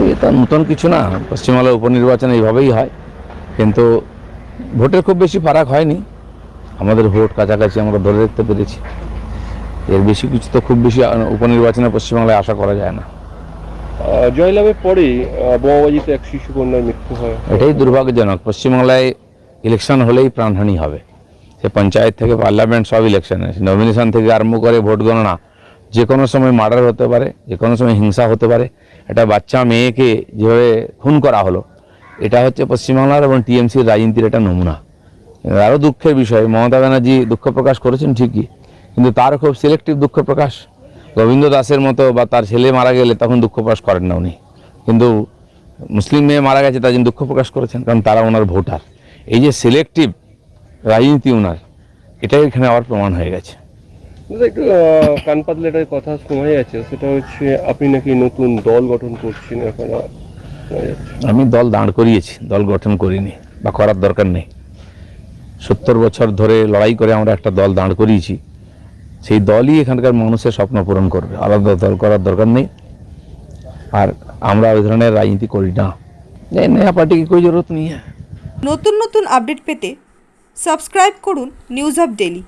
তো এটা নতুন কিছু না পশ্চিমবাংলার উপনির্বাচন এইভাবেই হয়। কিন্তু ভোটের খুব বেশি ফারাক হয়নি। আমাদের ভোট কাছাকাছি আমরা ধরে রাখতে পেরেছি। এর বেশি কিছু তো খুব বেশি উপনির্বাচনে পশ্চিমবাংলায় আশা করা যায় না। জয়লাভের আহ, বোমাবাজিতে এক শিশু কন্যার মৃত্যু হয়। এটাই দুর্ভাগ্যজনক। পশ্চিমবাংলায় ইলেকশন হলেই প্রাণহানি হবে। সে পঞ্চায়েত থেকে পার্লামেন্ট সব ইলেকশনে নমিনেশন থেকে আরম্ভ করে ভোট গণনা। যে কোনো সময় মার্ডার হতে পারে যে কোনো সময় হিংসা হতে পারে। একটা বাচ্চা মেয়েকে যেভাবে খুন করা হলো, এটা হচ্ছে পশ্চিমবাংলার এবং টিএমসির রাজনীতির একটা নমুনা। আরও দুঃখের বিষয়, মমতা ব্যানার্জি দুঃখ প্রকাশ করেছেন ঠিকই, কিন্তু তার খুব সিলেক্টিভ দুঃখ প্রকাশ। গোবিন্দ দাসের মতো বা তার ছেলে মারা গেলে তখন দুঃখ প্রকাশ করেন না উনি। কিন্তু মুসলিম মেয়ে মারা গেছে, তার জন্য দুঃখ প্রকাশ করেছেন, কারণ তারা ওনার ভোটার। এই যে সিলেক্টিভ রাজনীতি ওনার এটাই এখানে আবার প্রমাণ হয়ে গেছে। একটু কান কথা শোনা যাচ্ছে সেটা হচ্ছে আপনি নাকি নতুন দল গঠন করছেন এখন? আমি দল দাঁড় করিয়েছি দল গঠন করিনি বা করার দরকার নেই। সত্তর বছর ধরে লড়াই করে আমরা একটা দল দাঁড় করিয়েছি। সেই দলই এখানকার মানুষের স্বপ্ন পূরণ করবে। আলাদা দল করার দরকার নেই। আর আমরা ওই ধরনের রাজনীতি করি না। নয়া পার্টিকে কোনো জরুরত নেই। নতুন নতুন আপডেট পেতে সাবস্ক্রাইব করুন নিউজ অফ ডেলি